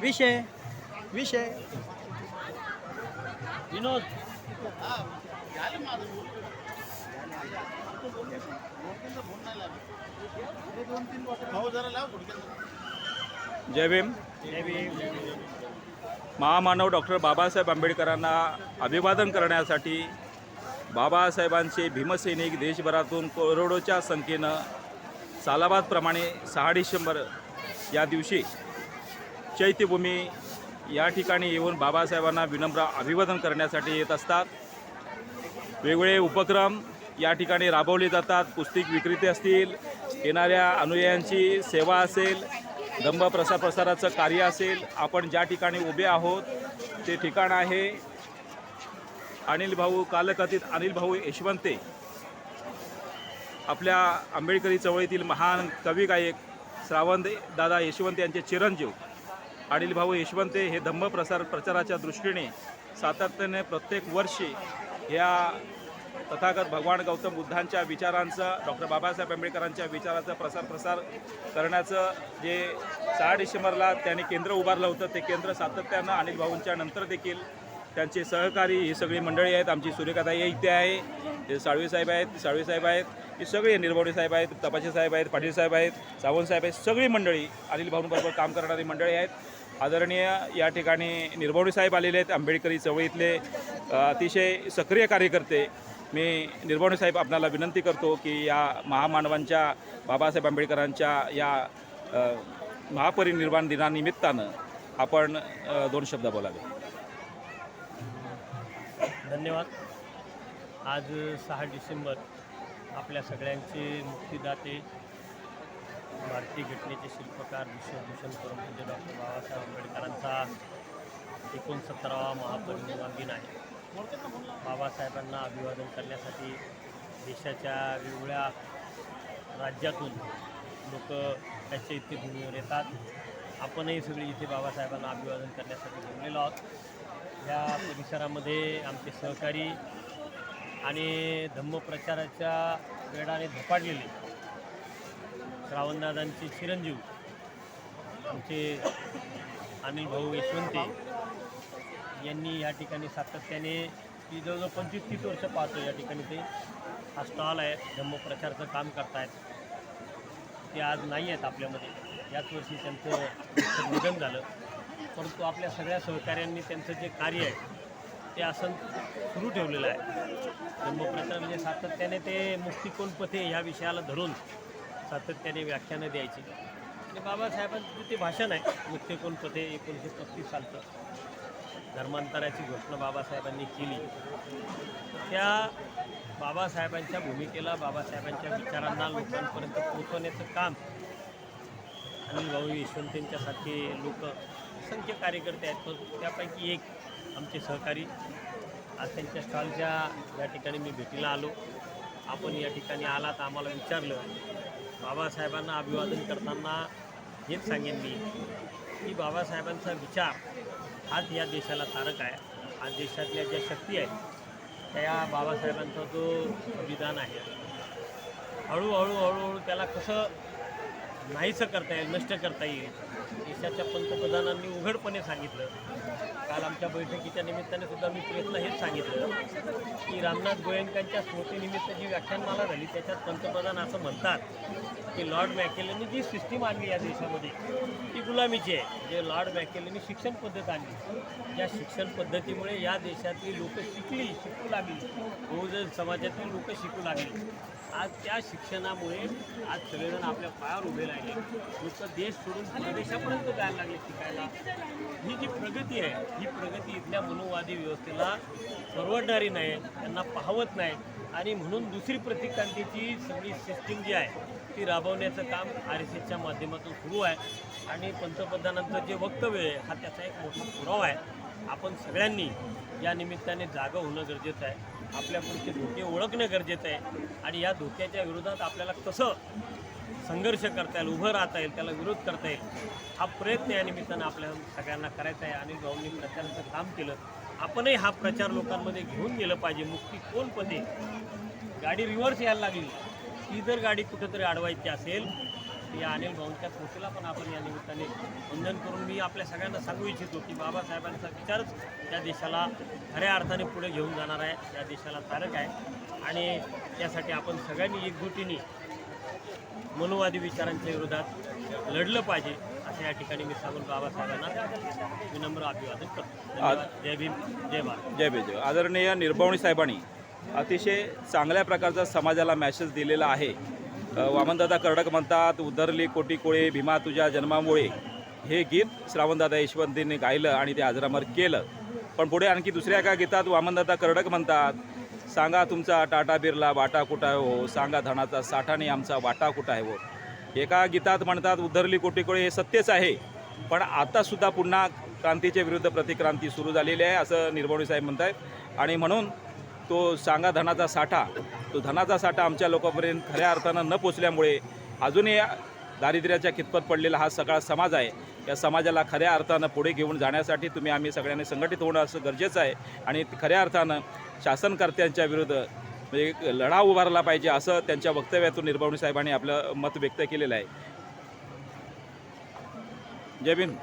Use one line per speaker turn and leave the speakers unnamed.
विषय विषय.
विनोद.
जय भीम. महामानव डॉक्टर बाबासाहेब आंबेडकरांना अभिवादन करण्यासाठी बाबासाहेबांचे भीमसैनिक देशभरातून करोडोच्या संख्येनं सालाबादप्रमाणे सहा डिसेंबर या दिवशी चैत्यभूमी या ठिकाणी येऊन बाबासाहेबांना विनम्र अभिवादन करण्यासाठी येत असतात. वेगवेगळे उपक्रम या ठिकाणी राबवले जातात. पुस्तिक विक्रेते असतील येणाऱ्या अनुयायांची सेवा असेल दंभ प्रसार प्रसाराचं कार्य असेल आपण ज्या ठिकाणी उभे आहोत ते ठिकाण आहे. अनिल भाऊ कालकथित अनिल भाऊ यशवंते आपल्या आंबेडकरी चळवळीतील महान कवी गायक श्रावंत दादा यशवंत यांचे चिरंजीव अनिल भाऊ यशवंते हे धम्म प्रसार प्रचाराच्या दृष्टीने सातत्याने प्रत्येक वर्षी ह्या तथागत भगवान गौतम बुद्धांच्या विचारांचं डॉक्टर बाबासाहेब आंबेडकरांच्या विचाराचं प्रसार प्रसार करण्याचं जे सहा डिसेंबरला त्यांनी केंद्र उभारलं होतं ते केंद्र सातत्यानं अनिल भाऊंच्या नंतर देखील त्यांचे सहकारी ही सगळी मंडळी आहेत आमची सूर्यकथाई इथे आहे. ते साळवे साहेब आहेत साळवे साहेब आहेत ही सगळी निर्भवडे साहेब आहेत तपाशे साहेब आहेत पाटील साहेब आहेत सावंत साहेब आहेत सगळी मंडळी अनिल भाऊंबरोबर काम करणारी मंडळी आहेत. आदरणीय या ठिकाणी निर्भवडे साहेब आलेले आहेत आंबेडकरी चळवळीतले अतिशय सक्रिय कार्यकर्ते. मी निर्भवणे साहेब आपणाला विनंती करतो की या महामानवांच्या बाबासाहेब आंबेडकरांच्या या महापरिनिर्वाण दिनानिमित्तानं आपण दोन शब्द बोलावे.
धन्यवाद. आज सहा डिसेंबर आपल्या सगळ्यांचे मुक्तिदाते भारतीय घटनेचे शिल्पकार विश्वभूषण परमपूज्य डॉक्टर बाबासाहेब आंबेडकरांचा एकोणसत्तरावा महापरिनिर्वाण दिन आहे. बाबासाहेबांना अभिवादन करण्यासाठी देशाच्या वेगवेगळ्या राज्यातून लोक त्यांच्या इथे भूमीवर येतात. आपणही सगळे इथे बाबासाहेबांना अभिवादन करण्यासाठी जमलेलो आहोत. या परिसरामध्ये आमचे सहकारी आणि धम्मप्रचाराच्या वेळाने धपाडलेले श्रावणदादांचे चिरंजीव आमचे अनिल भाऊ यशवंते यांनी या ठिकाणी सातत्याने ती जवळजवळ पंचवीस तीस वर्ष पाहतो या ठिकाणी ते. हा स्टॉल आहे धम्मप्रचारचं काम करतायत. ते आज नाही आहेत आपल्यामध्ये. याच वर्षी त्यांचं निधन झालं. परंतु आपल्या सगळ्या सहकाऱ्यांनी त्यांचं जे कार्य आहे ते आसन सुरू ठेवलेलं आहे. धम्मप्रचार म्हणजे सातत्याने ते मुक्ती पथे ह्या विषयाला धरून सातत्याने व्याख्यानं द्यायची. आणि बाबासाहेबांचं ते भाषण आहे मुक्ती पथे एकोणीसशे पस्तीस सालचं धर्मांतराची घोषणा बाबासाहेबांनी केली. त्या बाबासाहेबांच्या भूमिकेला बाबासाहेबांच्या विचारांना लोकांपर्यंत पोहोचवण्याचं काम अनिल भाऊ यशवंतींच्यासारखे लोक असंख्य कार्यकर्ते आहेत पण त्यापैकी एक आमचे सहकारी आज त्यांच्या स्टॉलच्या या ठिकाणी मी भेटीला आलो. आपण या ठिकाणी आलात आम्हाला विचारलं. बाबासाहेबांना अभिवादन करताना हेच सांगेन मी की बाबासाहेबांचा विचार हाच या देशाला तारक आहे. आज देशातल्या ज्या शक्ती आहेत त्या बाबासाहेबांचा जो विधान आहे. हळूहळू हळूहळू त्याला कसं नाहीसं करता येईल नष्ट करता येईल देशाच्या पंतप्रधानांनी उघडपणे सांगितलं. काल आमच्या बैठकीच्या निमित्ताने सुद्धा मी प्रयत्न हेच सांगितलं. की रामनाथ गोयंकांच्या स्मृतीनिमित्त जी व्याख्यानमाला झाली त्याच्यात पंतप्रधान असं म्हणतात की लॉर्ड मॅकेलेनी जी सिस्टीम आणली या देशामध्ये ती गुलामीची आहे. जे लॉर्ड मॅकेलेनी शिक्षण पद्धत आणली. या शिक्षण पद्धतीमुळे या देशातली लोक शिकली शिकू लागली. बहुजन समाजातील लोक शिकू लागली. आज त्या शिक्षणामुळे आज सगळेजण आपल्या पायावर उभे राहिले. नुसतं देश सोडून परदेशापर्यंत जायला लागले शिकायला? ही जी प्रगती आहे ही प्रगती इथल्या मनोवादी व्यवस्थेला परवडणारी नाही त्यांना पाहवत नाही. आणि म्हणून दुसरी प्रतिक्रांतीची सगळी सिस्टीम जी आहे ती राबवण्याचं काम आर एस एसच्या माध्यमातून सुरू आहे. आणि पंतप्रधानांचं जे वक्तव्य आहे हा त्याचा एक मोठा पुरावा आहे. आपण सगळ्यांनी या निमित्ताने जागं होणं गरजेचं आहे. आपल्या पुढचे धोके ओळखणं गरजेचं आहे. आणि या धोक्याच्या विरोधात आपल्याला कसं संघर्ष करता येईल उभं राहता येईल त्याला विरोध करता येईल हा प्रयत्न या निमित्तानं आपल्या सगळ्यांना करायचा आहे अनिल भाऊंनी प्रचाराचं काम केलं. आपणही हा प्रचार लोकांमध्ये घेऊन गेलं पाहिजे. मुक्ती कोण पदे? गाडी रिव्हर्स यायला लागली. ती जर गाडी कुठंतरी अडवायची असेल तर या अनिल भाऊंच्या कृतीला पण आपण या निमित्ताने वंदन करून मी आपल्या सगळ्यांना सांगू इच्छितो की बाबासाहेबांचा विचारच त्या देशाला खऱ्या अर्थाने पुढे घेऊन जाणार आहे. त्या देशाला तारक आहे. आणि त्यासाठी आपण सगळ्यांनी एकजुटीने मनोवादी विचारांच्या विरोधात लढलं पाहिजे असं या ठिकाणी मी सांगून बाबासाहेबांना विनम्र अभिवादन करतो. जय भीम जय भारत.
जय बेजय आदरणीय निर्भवणी साहेबांनी अतिशय चांगल्या प्रकारचा समाजाला मॅसेज दिलेला आहे. वामनदादा कर्डक म्हणतात उद्धरली कोटी कोळे भीमा तुझ्या जन्मामुळे. हे गीत श्रावणदादा यशवंतींनी गायलं आणि ते आजरामर केलं. पण पुढे आणखी दुसऱ्या एका गीतात वामनदादा कर्डक म्हणतात सांगा तुमचा टाटा बिर्ला वाटा कुठं आहे हो? सांगा धनाचा साठाने आमचा वाटा कुठं आहे हो? एका गीतात म्हणतात उद्धरली कोटीकोळे हे सत्यच आहे. पण आतासुद्धा पुन्हा क्रांतीच्या विरुद्ध प्रतिक्रांती सुरू झालेली आहे असं निर्भवणी साहेब म्हणत आहेत आणि म्हणून तो सांगा धनाचा साठा तो धनाचा साठा आमच्या लोकांपर्यंत खऱ्या अर्थानं न पोचल्यामुळे अजूनही दारिद्र्याच्या कितपत पडलेला हा सगळा समाज आहे. या समाजाला खऱ्या अर्थानं पुढे घेऊन जाण्यासाठी तुम्ही आम्ही सगळ्यांनी संघटित होणं असं गरजेचं आहे. आणि खऱ्या अर्थानं शासनकर्त्यांच्या विरुद्ध म्हणजे लढा उभारला पाहिजे असं त्यांच्या वक्तव्यातून निर्भवणी साहेबांनी आपलं मत व्यक्त केलेलं आहे. जय भीम.